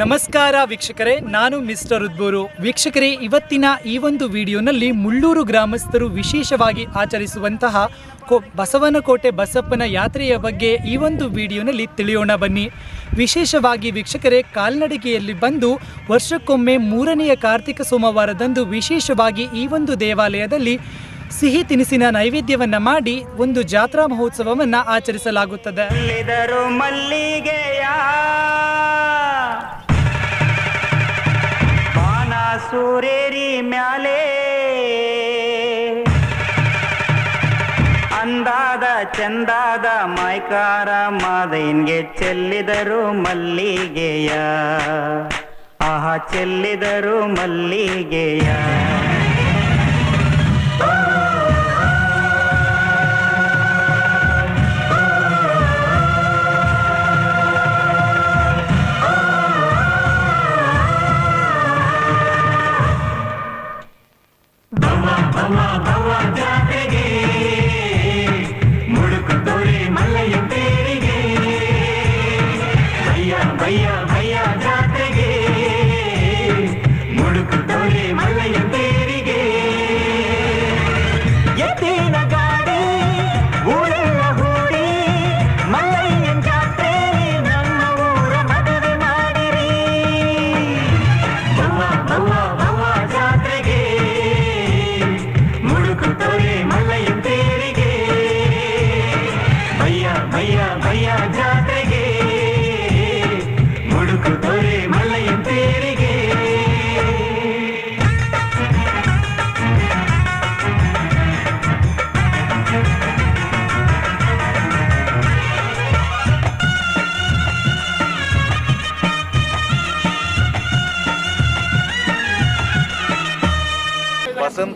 ನಮಸ್ಕಾರ ವೀಕ್ಷಕರೇ, ನಾನು ಮಿಸ್ಟರ್ ಉದ್ಬೂರು. ವೀಕ್ಷಕರೇ, ಇವತ್ತಿನ ಈ ಒಂದು ವಿಡಿಯೋನಲ್ಲಿ ಮುಳ್ಳೂರು ಗ್ರಾಮಸ್ಥರು ವಿಶೇಷವಾಗಿ ಆಚರಿಸುವಂತಹ ಕೋ ಬಸವನಕೋಟೆ ಬಸಪ್ಪನ ಯಾತ್ರೆಯ ಬಗ್ಗೆ ಈ ಒಂದು ವಿಡಿಯೋನಲ್ಲಿ ತಿಳಿಯೋಣ ಬನ್ನಿ. ವಿಶೇಷವಾಗಿ ವೀಕ್ಷಕರೇ, ಕಾಲ್ನಡಿಗೆಯಲ್ಲಿ ಬಂದು ವರ್ಷಕ್ಕೊಮ್ಮೆ ಮೂರನೆಯ ಕಾರ್ತಿಕ ಸೋಮವಾರದಂದು ವಿಶೇಷವಾಗಿ ಈ ಒಂದು ದೇವಾಲಯದಲ್ಲಿ ಸಿಹಿ ತಿನಿಸಿನ ನೈವೇದ್ಯವನ್ನು ಮಾಡಿ ಒಂದು ಜಾತ್ರಾ ಮಹೋತ್ಸವವನ್ನು ಆಚರಿಸಲಾಗುತ್ತದೆ. ಸೂರೇರಿ ಮ್ಯಾಲೆ. ಅಂದಾದ ಚಂದಾದ ಮೈಕಾರ ಮಾದೈನ್ಗೆ ಚೆಲ್ಲಿದರು ಮಲ್ಲಿಗೆಯ. ಆಹಾ ಚೆಲ್ಲಿದರು ಮಲ್ಲಿಗೆಯ.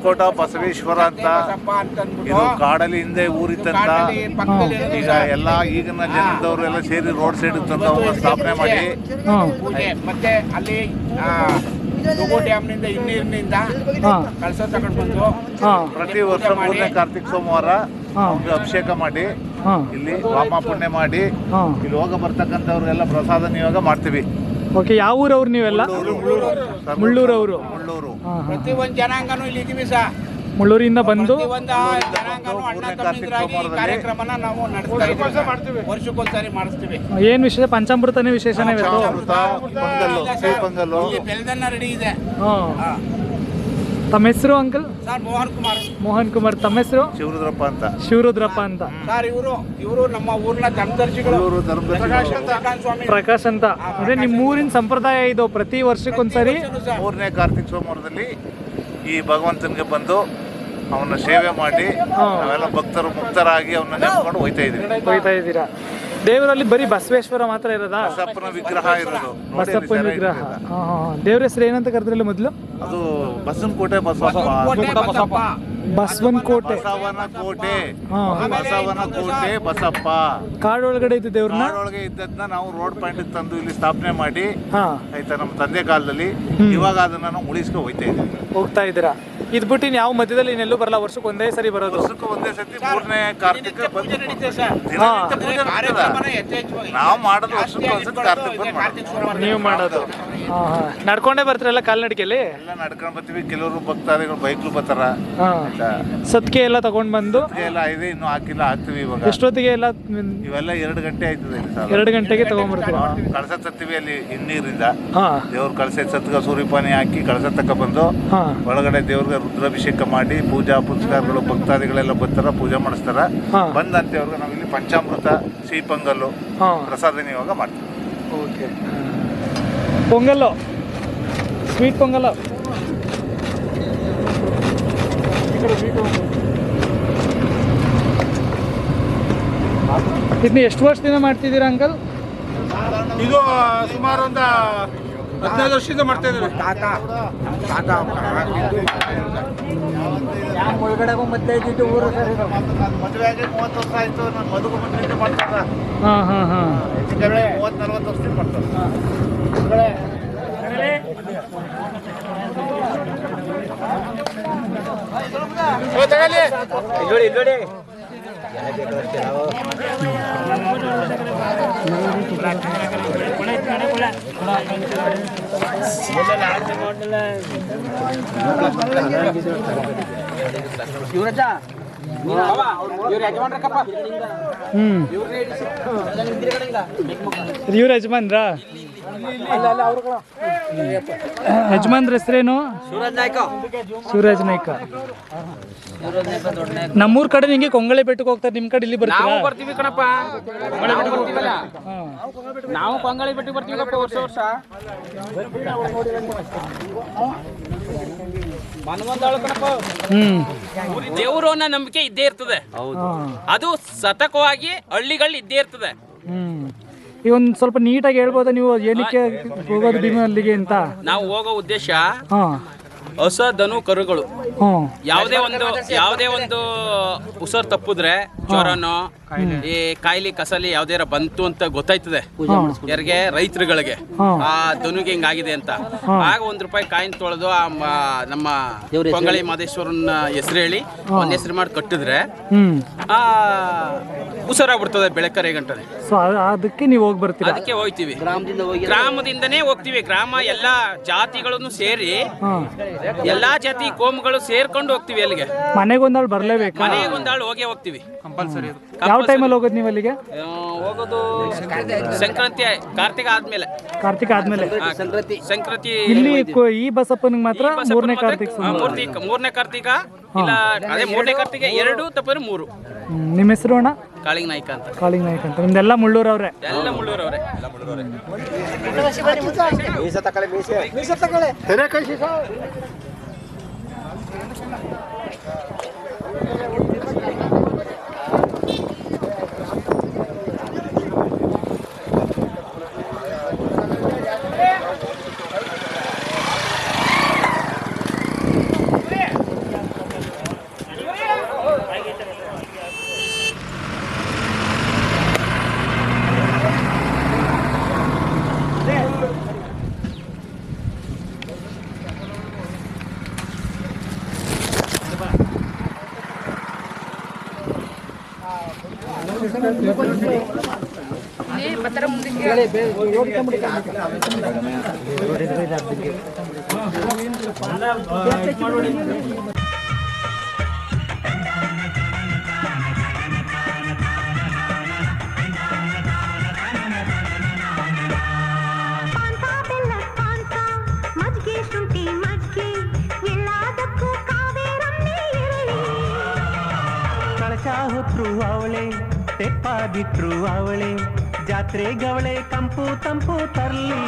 ಬಸವನಕೋಟ ಬಸವೇಶ್ವರ ಅಂತ ಇದು ಕಾಡಲ್ಲಿ ಹಿಂದೆ ಊರಿತ್ತಂತ ಈಗ ಎಲ್ಲ ಈಗಿನ ಜನದವರು ಎಲ್ಲ ಸೇರಿ ರೋಡ್ ಸೈಡ್ ತಂದು ಅವ್ರನ್ನ ಸ್ಥಾಪನೆ ಮಾಡಿ. ಮತ್ತೆ ಅಲ್ಲಿ ಡ್ಯಾಮ್ನಿಂದ ಹಿನ್ನೀರಿನಿಂದ ಕಳಸ ತಗೊಂಡು ಬಂದು ಪ್ರತಿ ವರ್ಷ ಮೂರನೇ ಕಾರ್ತಿಕ್ ಸೋಮವಾರ ಅವ್ರಿಗೆ ಅಭಿಷೇಕ ಮಾಡಿ. ಇಲ್ಲಿ ವಾಮ ಪುಣ್ಯ ಮಾಡಿ. ಇಲ್ಲಿ ಹೋಗ ಬರ್ತಕ್ಕಂಥವ್ರಿಗೆಲ್ಲ ಪ್ರಸಾದ ನಿಯೋಗ ಮಾಡ್ತೀವಿ. ಓಕೆ ಯಾವ ಊರವ್ರು ನೀವೆಲ್ಲ? ಮುಳ್ಳೂರವರು. ಮುಳ್ಳೂರು. ಪ್ರತಿ ಒಂದು ಜನಾಂಗನು ಇಲ್ಲಿ ಇದೀವಿ ಸರ್ ಮುಳ್ಳೂರಿಂದ ಬಂದು? ಒಂದು ಜನಾಂಗನು ಅಣ್ಣ ತಮ್ಮಂದಿರಾಗಿ ಈ ಕಾರ್ಯಕ್ರಮನ ನಾವು ನಡೆಸ್ತಾ ಇದ್ದೀವಿ ವರ್ಷಕ್ಕೊಂದ್ಸರಿ ಮಾಡಿಸ್ತೀವಿ. ಏನ್ ವಿಶೇಷ? ಪಂಚಾಮೃತನೇ ವಿಶೇಷನೇ ಇವತ್ತು ಪಂಚಾಮೃತ ಪೊಂಗಲ್ಲು ಸಿಹಿ ಪೊಂಗಲ್ಲು ಇಲ್ಲಿ ಬೆಳೆದನ್ನ ರೆಡಿ ಇದೆ. ಹಾ. ತಮ್ಮ ಹೆಸರು ಅಂಕಲ್? ಸರ್ ಮೋಹನ್ ಕುಮಾರ್. ಮೋಹನ್ ಕುಮಾರ್ ತಮ್ಮ ಹೆಸರು? ಶಿವರುದ್ರಪ್ಪ ಅಂತ. ಶಿವರುದ್ರಪ್ಪ ಅಂತ. ಸರ್ ಇವರು ಇವರು ನಮ್ಮ ಊರಿನ ಧರ್ಮದರ್ಶಿಗಳು. ಪ್ರಕಾಶ್ ಸ್ವಾಮಿ ಪ್ರಕಾಶ್ ಅಂತ. ಅಂದ್ರೆ ನಿಮ್ಮ ಊರಿನ ಸಂಪ್ರದಾಯ ಇದು ಪ್ರತಿ ವರ್ಷಕ್ಕೊಂದ್ಸರಿ? ಸರ್. ಮೂರನೇ ಕಾರ್ತಿಕ ಸೋಮವಾರದಲ್ಲಿ ಈ ಭಗವಂತನಿಗೆ ಬಂದು ಅವನ ಸೇವೆ ಮಾಡಿ ನಾವೆಲ್ಲ ಭಕ್ತರು ಮುಕ್ತರಾಗಿ ಅವನ್ನ ನೆನ್ಕೊಂಡು ಹೋಯ್ತಾ ಇದ್ವಿ ಹೋಯ್ತಾ ಇದ್ದೀರಾ? ದೇವರಲ್ಲಿ ಬರೀ ಬಸವೇಶ್ವರ ಮಾತ್ರ ಇರೋದಾ? ಬಸಪ್ಪನ ವಿಗ್ರಹ ಇರೋದು. ಬಸಪ್ಪನ ವಿಗ್ರಹ. ಅದು. ಹಾ ಹಾ. ದೇವ್ರ ಹೆಸರು ಏನಂತ ಕರೆದ್ರಲ್ಲ ಮೊದಲು? ಅದು ಬಸವಪ್ಪ ಕೋಟೆ ಬಸಪ್ಪ ಬಸವನ್ ಕೋಟೆ ಬಸವನ ಕೋಟೆ ಹಾ. ಬಸವನ ಕೋಟೆ ಬಸಪ್ಪ. ಕಾಡೊಳಗಡೆ ಇದ್ದ ದೇವ್ರನ್ನ? ನಾಡೊಳಗೆ ಇದ್ದದ್ನ ನಾವು ರೋಡ್ ಪಾಯಿಂಟ್ ತಂದು ಇಲ್ಲಿ ಸ್ಥಾಪನೆ ಮಾಡಿ ಹಾ. ಆಯ್ತಾ ನಮ್ಮ ತಂದೆ ಕಾಲದಲ್ಲಿ. ಇವಾಗ ಅದನ್ನ ನಾವು ಉಳಿಸ್ಕೊ ಹೋಯ್ತಾ ಇದ್ದೀವಿ. ಹೋಗ್ತಾ ಇದ್ದೀರಾ? ಇದ್ ಬಿಟ್ಟು ಯಾವ ಮಧ್ಯದಲ್ಲಿ ಇನ್ನೆಲ್ಲೂ ಬರಲ್ಲ? ವರ್ಷಕ್ಕೆ ಒಂದೇ ಸರಿ ಬರೋದು. ವರ್ಷಕ್ಕೆ ಒಂದೇ ಸತಿ ಮೂರನೇ ಕಾರ್ತಿಕ ದಿನನಿತ್ಯ ಪೂಜೆ ನಡೀತದೆ. ನಾವು ಮಾಡೋದು ವರ್ಷಕ್ಕೆ ಒಂದ್ಸತಿ ಕಾರ್ತಿಕ್ ಬಂದ್ ಮಾಡೋದು. ನೀವು ಮಾಡೋದು. ಹಾ ಹಾ. ನಡ್ಕೊಂಡೇ ಬರ್ತೀರಲ್ಲ ಕಾಲ್ನಡಿಗೆಯಲ್ಲಿ ಎಲ್ಲ ನಡ್ಕೊಂಡ್ ಬರ್ತೀವಿ. ಕೆಲವರು ಭಕ್ತಾದಿಗಳು ಬೈಕ್ಲು ಬರ್ತಾರ. ಹಾ. ಸತ್ಕೆ ಎಲ್ಲ ತಗೊಂಡ್ ಬಂದು? ಎಲ್ಲ ಇದೆ ಇನ್ನು ಹಾಕಿಲ್ಲ ಹಾಕ್ತಿವಿ ಇವಾಗ. ಎಷ್ಟೊತ್ತಿಗೆ ಎಲ್ಲ ಇವೆಲ್ಲ ಎರಡು ಗಂಟೆ ಆಯ್ತದೆ ಇಲ್ಲಿ ಸಾಲ. ಎರಡು ಗಂಟೆಗೆ ತಗೊಂಡ್ಬರ್ತೀವಿ ಕಳಸ ತತ್ತೀವಿ ಅಲ್ಲಿ ಹಿನ್ನೀರಿಂದ. ಹಾ. ದೇವ್ರ ಕಳಸ ಸತ್ಕ ಸೂರ್ಯಪಾನಿ ಹಾಕಿ ಕಳಸ ತಕ ಬಂದು ಹಾ. ಒಳಗಡೆ ದೇವ್ರಿಗೆ ರುದ್ರಾಭಿಷೇಕ ಮಾಡಿ ಪೂಜಾ ಪುನಸ್ಕಾರಗಳು ಭಕ್ತಾದಿಗಳೆಲ್ಲ ಬರ್ತಾರ ಪೂಜೆ ಮಾಡಿಸ್ತಾರ. ಹಾ. ಬಂದಂತೆ ಅವ್ರಿಗೆ ನಾವು ಇಲ್ಲಿ ಪಂಚಾಮೃತ ಸಿಹಿ ಪೊಂಗಲ್ಲು ಹಾ. ಪ್ರಸಾದ ನಿಯೋಗ ಮಾಡ್ತೀವಿ. ಓಕೆ. ಪೊಂಗಲ್ಲು ಸ್ವೀಟ್ ಪೊಂಗಲ್ಲು ಇದನ್ನ ಎಷ್ಟು ವರ್ಷದಿಂದ ಮಾಡ್ತಿದ್ದೀರಾ ಅಂಕಲ್? ಇದು ಸುಮಾರು ಒಂದು ಹದಿನೈದು ವರ್ಷದಿಂದ ಮಾಡ್ತಾ ಇದ್ದಾರೆ. ತಾತ ತಾತ ಮದುವೆ ಆಗಿ ಮೂವತ್ತು ವರ್ಷ ಆಯ್ತು ನಾನು ಮದುವೆ ಮುಂಚೆ ಮಾಡ್ತಾರ. ಹಾಂ ಹಾಂ ಹಾಂ. ಮೂವತ್ತು ನಲ್ವತ್ತು ವರ್ಷದಿಂದ ಮಾಡ್ತಾರೆ. ಹ್ಮ್ ಇವ್ರ ಯಜಮಾನ್ರಾ ಯಜಮಾನ್ರ ಹೆಸರೇನು? ಶಿವರಾಜ್ ನಾಯ್ಕ. ನಮ್ಮೂರ್ ಕಡೆ ನಿಂಗೆ ಕೊಂಗಳೆ ಬೆಟ್ಟಕ್ಕೆ ಹೋಗ್ತಾರೆ. ನಿಮ್ ಕಡೆ ಇಲ್ಲಿ ಬರ್ತೀರಾ? ನಾವು ಬರ್ತೀವಿ ಕಣಪ್ಪ. ನಾವು ಬರ್ತೀವಲ್ಲ ನಾವು ಕೊಂಗಾಳಿ ಬೆಟ್ಟಿಗೆ ಬರ್ತೀವಿ ಕಣಪ್ಪ ವರ್ಷ ವರ್ಷ. ಮನವಂದಾಳು ಕಣಪ್ಪ. ಹ್ಮ್. ದೇವರು ಅನ್ನೋ ನಂಬಿಕೆ ಇದ್ದೇ ಇರ್ತದೆ. ಅದು ಸತಕವಾಗಿ ಹಳ್ಳಿಗಳು ಇದ್ದೇ ಇರ್ತದೆ. ಈಗ ಸ್ವಲ್ಪ ನೀಟಾಗಿ ಹೇಳ್ಬೋದಾ ನೀವು? ಏನಕ್ಕೆ ಹೋಗೋದು ಭೀಮ ಅಲ್ಲಿಗೆ ಅಂತ? ನಾವು ಹೋಗೋ ಉದ್ದೇಶ ಹಾ. ಹೊಸ ದನು ಕರುಗಳು. ಯಾವುದೇ ಒಂದು ಯಾವುದೇ ಒಂದು ಉಸರ್ ತಪ್ಪಿದ್ರೆ ಜ್ವರನೋ ಈ ಕಾಯಿಲೆ ಕಸಲಿ ಯಾವ್ದಾರ ಬಂತು ಅಂತ ಗೊತ್ತಾಯ್ತದೆ. ಯಾರಿಗೆ? ರೈತರುಗಳಿಗೆ. ಆ ದನುಗೆ ಹಿಂಗಾಗಿದೆ ಅಂತ. ಆಗ ಒಂದ್ ರೂಪಾಯಿ ಕಾಯಿನ್ ತೊಳೆದು ಆ ಮ- ನಮ್ಮ ಪೊಂಗಳಿ ಮಾದೇಶ್ವರನ ಹೆಸರು ಹೇಳಿ ಒಂದ್ ಹೆಸರು ಮಾಡಿ ಕಟ್ಟಿದ್ರೆ ಹ್ಮ್ ಆ ಉಸರಾಗ್ಬಿಡ್ತದೆ ಬೆಳಕರೆ ಗಂಟನೆ ಸೊ ಅದಕ್ಕೆ ನೀವು ಹೋಗಿ ಬರ್ತೀರಾ? ಅದಕ್ಕೆ ಹೋಗ್ತೀವಿ ಗ್ರಾಮದಿಂದನೇ ಹೋಗ್ತೀವಿ. ಗ್ರಾಮ ಎಲ್ಲಾ ಜಾತಿಗಳನ್ನು ಸೇರಿ ಹಾ ಎಲ್ಲಾ ಜಾತಿ ಕೋಮುಗಳು ಸೇರ್ಕೊಂಡು ಹೋಗ್ತಿವಿ ಅಲ್ಲಿಗೆ. ಮನೆಗೊಂದಾಳು ಬರ್ಲೇಬೇಕು. ಮನೆಗೊಂದಾಳು ಹೋಗೇ ಹೋಗ್ತೀವಿ. ಯಾವ ಟೈಮಲ್ಲಿ ಹೋಗೋದು ನೀವು ಅಲ್ಲಿಗೆ? ಆ, ಹೋಗೋದು ಸಂಕ್ರಾಂತಿ ಕಾರ್ತಿಕ ಆದ್ಮೇಲೆ. ಕಾರ್ತಿಕ ಆದ್ಮೇಲೆ. ಆ, ಸಂಕ್ರಾಂತಿ. ಇಲ್ಲಿ ಕೊ- ಈ ಬಸಪ್ಪನಿಗೆ ಮಾತ್ರ ಮೂರನೇ ಕಾರ್ತಿಕ ಮೂರ್ತಿ ಮೂರನೇ ಕಾರ್ತಿಕ ಇಲ್ಲ ಅದೇ ಮೂಟೆ ಕಾರ್ತಿಕ ಎರಡು ತಪ್ಪರು ಮೂರು. ನಿಮ್ಮ ಹೆಸರು ಅಣ್ಣ? ಕಾಳಿಂಗ್ ನಾಯ್ಕ ಅಂತ. ಕಾಳಿಂಗ್ ನಾಯ್ಕ ಅಂತ. ನಿಮ್ದೆಲ್ಲ ಮುಳ್ಳೂರವ್ರೆ? ಎಲ್ಲ ಮುಳ್ಳೂರವ್ರೆ. ಪಾನ್ಕ ಸಾಹು ಟ್ರೂ ಅವಳೆ ತೆಪ್ಪಾದಿ ಟ್ರೂ ಅವಳೆ ಜಾತ್ರೆ ಗವಳೆ ಕಂಪು ತಂಪು ತರ್ಲಿ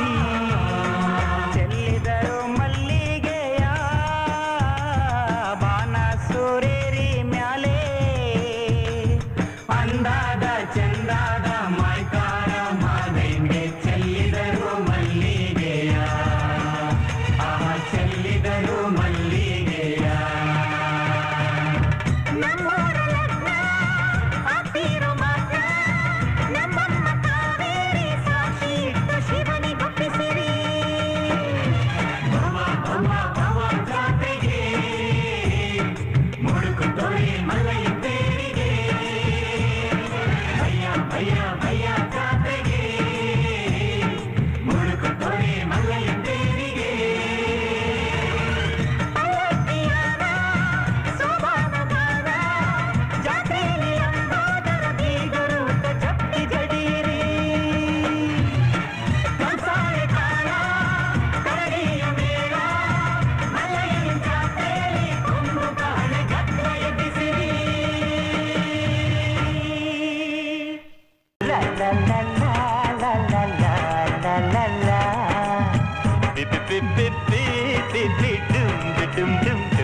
dim dim dim